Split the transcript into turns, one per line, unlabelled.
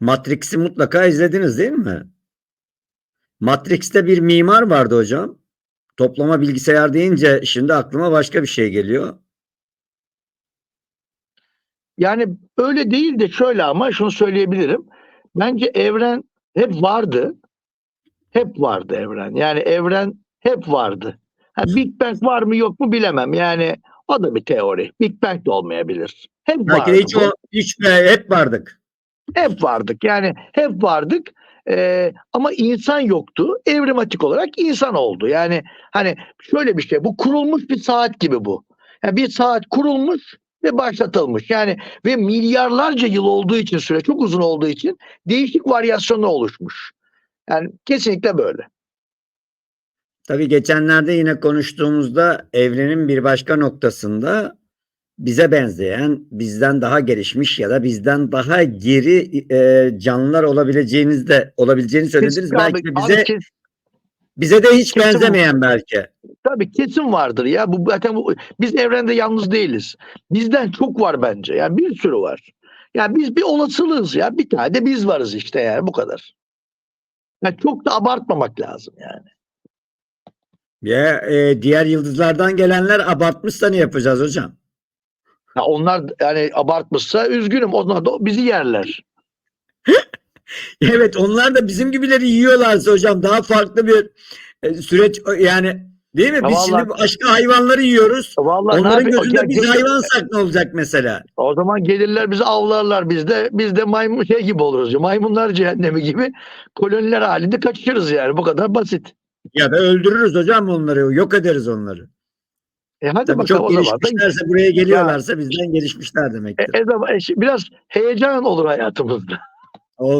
Matrix'i mutlaka izlediniz değil mi? Matrix'te bir mimar vardı hocam. Toplama bilgisayar deyince şimdi aklıma başka bir şey geliyor.
Yani öyle değil de şöyle ama şunu söyleyebilirim. Bence evren hep vardı. Hep vardı evren. Yani evren hep vardı. Ha, Big Bang var mı yok mu bilemem. Yani o da bir teori. Big Bang de olmayabilir. Hep
Belki
vardı.
de hiç o hiç hep vardık.
Hep vardık. Yani hep vardık. Ee, ama insan yoktu. Evrimatik olarak insan oldu. Yani hani şöyle bir şey. Bu kurulmuş bir saat gibi bu. Yani bir saat kurulmuş ve başlatılmış. Yani ve milyarlarca yıl olduğu için süre çok uzun olduğu için değişik varyasyonlar oluşmuş. Yani kesinlikle böyle.
Tabii geçenlerde yine konuştuğumuzda evrenin bir başka noktasında bize benzeyen, bizden daha gelişmiş ya da bizden daha geri e, canlılar olabileceğiniz de olabileceğini söylediniz.
Kesin
Belki
abi-
de
abi
bize
kes-
bize de hiç
kesin-
benzemeyen belki.
tabii kesin vardır ya. Bu zaten bu, biz evrende yalnız değiliz. Bizden çok var bence. Yani bir sürü var. Yani biz bir olasılığız ya. Bir tane de biz varız işte yani bu kadar. Yani çok da abartmamak lazım yani.
Ya e, diğer yıldızlardan gelenler abartmışsa ne yapacağız hocam?
Ya onlar yani abartmışsa üzgünüm. Onlar da bizi yerler.
Evet onlar da bizim gibileri yiyorlarsa hocam daha farklı bir e, süreç yani değil mi?
Ya
Biz
vallahi-
şimdi başka hayvanları yiyoruz.
Vallahi
Onların
yapayım?
gözünde
Ya
biz
gel-
hayvansak ne olacak mesela?
O zaman gelirler bizi avlarlar. Biz de biz de maymun şey gibi oluruz. Maymunlar cehennemi gibi koloniler halinde kaçışırız yani. Bu kadar basit.
Ya da öldürürüz hocam onları, yok ederiz onları.
E hadi
Tabii
bakalım
çok
o zaman. da-
gelişmişlerse buraya geliyorlarsa bizden gelişmişler demektir.
E, e, zaman- e, biraz heyecan olur hayatımızda.
Olsun.